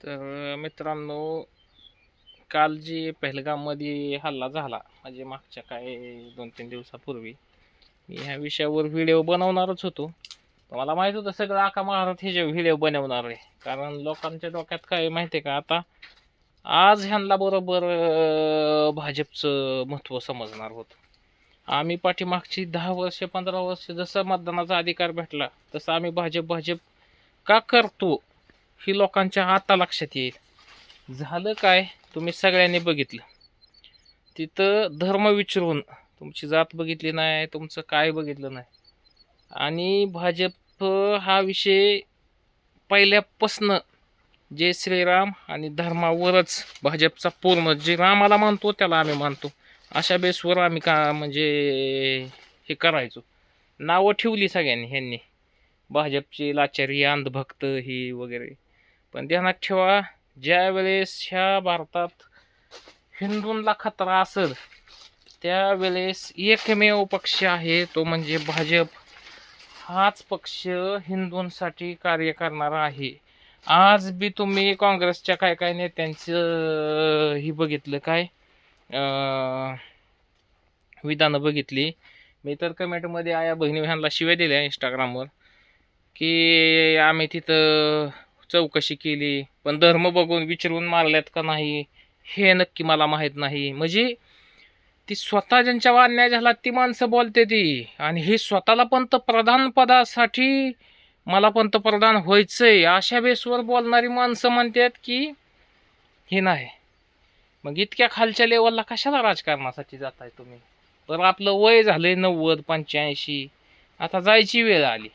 तर मित्रांनो काल जी पहलगाममध्ये हल्ला झाला म्हणजे मागच्या काय दोन तीन दिवसापूर्वी मी ह्या विषयावर व्हिडिओ बनवणारच होतो. मला माहीत होतं सगळं आका महारात हे जे व्हिडिओ बनवणार आहे. कारण लोकांच्या डोक्यात काय माहिती आहे का? आता आज ह्यांना बरोबर भाजपचं महत्त्व समजणार होतं. आम्ही पाठीमागची दहा वर्ष पंधरा वर्ष जसं मतदानाचा अधिकार भेटला तसं आम्ही भाजप भाजप का करतो? ही लोकांच्या आता लक्षात येईल. झालं काय? तुम्ही सगळ्यांनी बघितलं. तिथं धर्म विचारून तुमची जात बघितली नाही तुमचं काय बघितलं नाही. आणि भाजप हा विषय पहिल्यापासनं जे श्रीराम आणि धर्मावरच भाजपचा पूर्ण जे रामाला मानतो त्याला आम्ही मानतो. अशा बेसवर आम्ही का म्हणजे हे करायचो. नावं ठेवली सगळ्यांनी ह्यांनी. भाजपची लाचारी अंधभक्त ही वगैरे. पण ध्यानात ठेवा ज्या वेळेस ह्या भारतात हिंदूंना खतरा असेल त्यावेळेस एकमेव पक्ष आहे तो म्हणजे भाजप. हाच पक्ष हिंदूंसाठी कार्य करणारा आहे. आज बी तुम्ही काँग्रेसच्या काय काय नेत्यांचं ही बघितलं काय? विधानं बघितली. मी तर कमेंटमध्ये आया बहिणी ह्यांना शिव्या दिल्या इंस्टाग्रामवर की आम्ही तिथं चौकशी केली पण धर्म बघून विचारून मारल्यात का नाही हे नक्की मला माहीत नाही. म्हणजे ती स्वतः ज्यांच्यावर अन्याय झाला ती माणसं बोलते ती. आणि हे स्वतःला पंतप्रधान पदासाठी मला पंतप्रधान व्हायचंय अशा बेसवर बोलणारी माणसं म्हणतात की हे नाही. मग इतक्या खालच्या लेवलला कशाला राजकारणासाठी जाताय तुम्ही? तर आपलं वय झालंय नव्वद पंच्याऐंशी. आता जायची वेळ आली.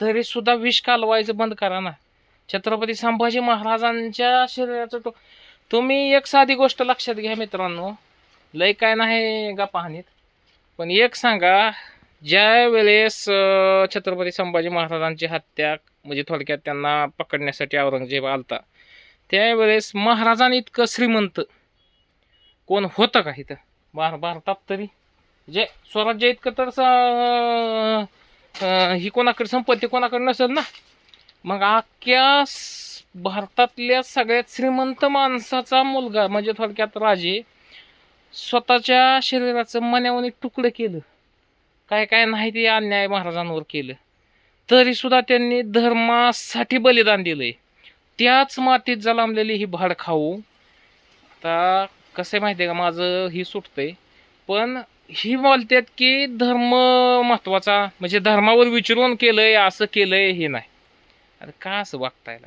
तरी सुद्धा विष कालवायचं बंद करा ना. छत्रपती संभाजी महाराजांच्या शरीराचं तो तुम्ही एक साधी गोष्ट लक्षात घ्या मित्रांनो. लय काय नाही गा पाहणीत पण एक सांगा ज्या वेळेस छत्रपती संभाजी महाराजांची हत्या म्हणजे थोडक्यात त्यांना पकडण्यासाठी औरंगजेब आलता त्यावेळेस महाराजांनी इतकं श्रीमंत कोण होतं का इथं? भार भारतात तरी. जे स्वराज्य इतकं तर ही कोणाकडे संपत्ती कोणाकडे नसेल ना? मग अख्ख्या भारतातल्या सगळ्यात श्रीमंत माणसाचा मुलगा म्हणजे थोडक्यात राजे स्वतःच्या शरीराचं मन्यावणी तुकडं केलं. काय काय नाही ते अन्याय महाराजांवर केलं. तरीसुद्धा त्यांनी धर्मासाठी बलिदान दिलंय. त्याच मातीत जलामलेली ही भाड खाऊ. आता कसं आहे माहिती आहे का माझं ही सुटतंय. पण ही बोलतात की धर्म महत्त्वाचा म्हणजे धर्मावर विचारून केलंय असं केलंय हे नाही. अरे का असं वागतायला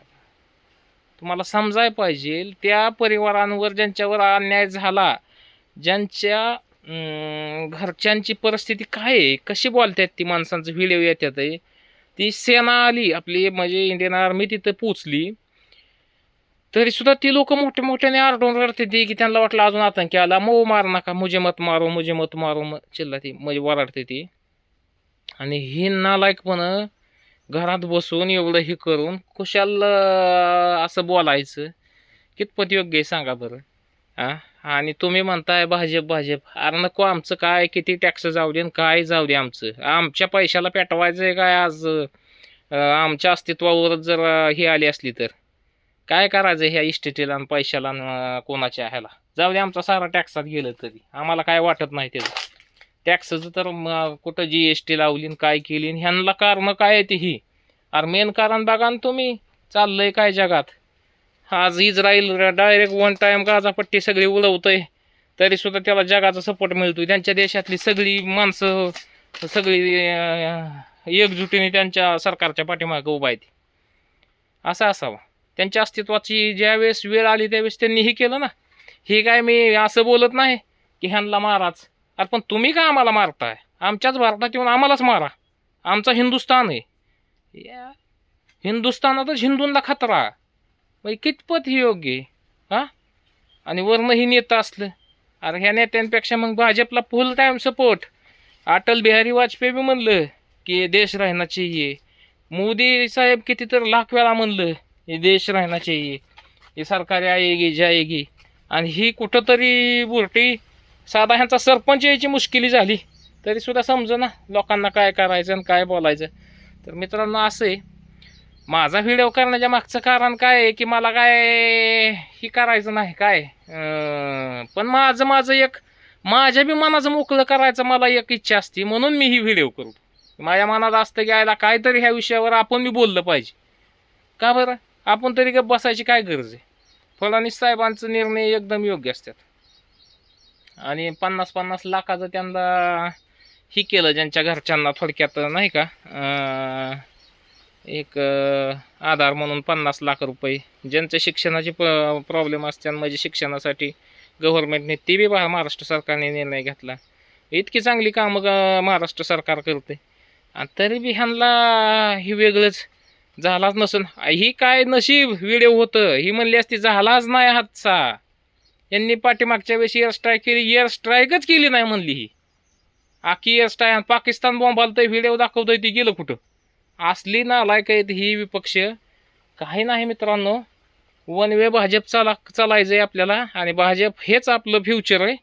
तुम्हाला समजाय पाहिजे त्या परिवारांवर ज्यांच्यावर अन्याय झाला ज्यांच्या घरच्यांची परिस्थिती काय आहे? कशी बोलतात ती माणसांचं? व्हिडिओ येतात आहे. ती सेना आली आपली म्हणजे इंडियन आर्मी तिथं पोचली तरी सुद्धा ती लोक मोठ्या मोठ्याने आरडून रडते ती की त्यांना वाटलं अजून आतंकी आला. मऊ मार नका मुझे मत मारो मुझे मत मारो म चिल्ला ती म्हणजे वराडते ती. आणि ही नालायकपणं घरात बसून एवढं हे करून कुशाल असं बोलायचं. कितपत योग्य आहे सांगा बरं. हां आणि तुम्ही म्हणताय भाजप भाजप. अरे नको आमचं काय किती टॅक्स जाऊ दे आणि काय जाऊ दे आमचं. आमच्या पैशाला पेटवायचं आहे काय आज? आमच्या अस्तित्वावरच जर ही आली असली तर. काय करायचं ह्या इस्टेटीला आणि पैशाला कोणाच्या ह्याला? जाऊ दे आमचा सारा टॅक्सात गेलं तरी. आम्हाला काय वाटत नाही त्याचं. टॅक्सचं तर कुठं जी एस टी लावलीन काय केलीन ह्यांना कारणं काय आहे ती ही? अरे मेन कारण बघा ना तुम्ही चाललंय काय जगात? आज इस्रायल डायरेक्ट वन टाईम गाजापट्टी सगळी उडवतंय तरीसुद्धा त्याला जगाचा सपोर्ट मिळतोय. त्यांच्या देशातली सगळी माणसं सगळी एकजुटीने त्यांच्या सरकारच्या पाठीमागं उभा आहेत. असं असावं. त्यांच्या अस्तित्वाची ज्यावेळेस वेळ आली त्यावेळेस त्यांनी हे केलं ना. हे काय मी असं बोलत नाही की ह्यांना महाराज अरे पण तुम्ही का आम्हाला मारताय? आमच्याच भारतात येऊन आम्हालाच मारा. आमचा हिंदुस्तान आहे. या हिंदुस्थानातच हिंदूंना खतरा. मग कितपत ही योग्य आहे? हां? आणि वर्ण ही नेता असलं. अरे ह्या नेत्यांपेक्षा मग भाजपला full time support. Atal Bihari Vajpayee बी म्हणलं की देश राहना चाहिए मोदी साहेब किती तर लाख वेळा म्हणलं हे देश राहना चाहिए हे सरकारी आएगी जाएगी आणि ही कुठंतरी बुरटी साधा ह्यांचा सरपंच यायची मुश्किली झाली. तरीसुद्धा समज ना लोकांना काय करायचं आणि काय बोलायचं. तर मित्रांनो असं आहे. माझा व्हिडिओ करण्याच्या मागचं कारण काय आहे की मला काय ही करायचं नाही काय? पण माझं माझं एक माझ्या बी मनाचं मोकळं करायचं मला एक इच्छा असते म्हणून मी ही व्हिडिओ करू. माझ्या मनात असतं की यायला काहीतरी ह्या विषयावर आपण बी बोललं पाहिजे. का बरं? आपण तरी गप बसायची काय गरज आहे? फडणवीस साहेबांचं निर्णय एकदम योग्य असतात. आणि पन्नास पन्नास लाखाचं त्यांना ही केलं ज्यांच्या घरच्यांना थोडक्यात नाही का? एक आधार म्हणून पन्नास लाख रुपये. ज्यांच्या शिक्षणाची प्रॉब्लेम असतात म्हणजे शिक्षणासाठी गव्हर्नमेंटने ते बी बा- महाराष्ट्र सरकारने निर्णय घेतला. इतकी चांगली कामं महाराष्ट्र सरकार करते. आणि तरी बी ह्यांना हे वेगळंच झालाच नसून. ही काय नशीब व्हिडिओ होतं. ही म्हणली असती झालाच नाही हातचा. यांनी पाठीमागच्या वेळेस एअर स्ट्राईक केली. एअर स्ट्राईकच केली नाही म्हणली ही. आखी एअर स्ट्राईक पाकिस्तान बॉम्बालतोय व्हिडिओ दाखवतोय ती गेलं कुठं? असली ना लायक आहेत ही विपक्ष. काही नाही मित्रांनो. वन वे भाजप चाला चालायचं आहे आपल्याला आणि भाजप हेच आपलं फ्युचर आहे.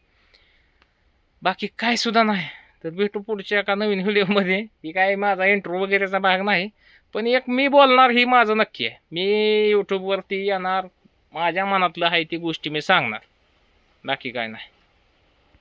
बाकी काय सुद्धा नाही. तर भेटू पुढच्या एका नवीन व्हिडिओमध्ये ही काय माझा इंट्रो वगैरेचा भाग नाही. पण एक मी बोलणार ही माझं नक्की आहे. मी यूट्यूबवरती येणार. माझ्या मनातलं आहे ती गोष्टी मी सांगणार. बाकी काय नाही.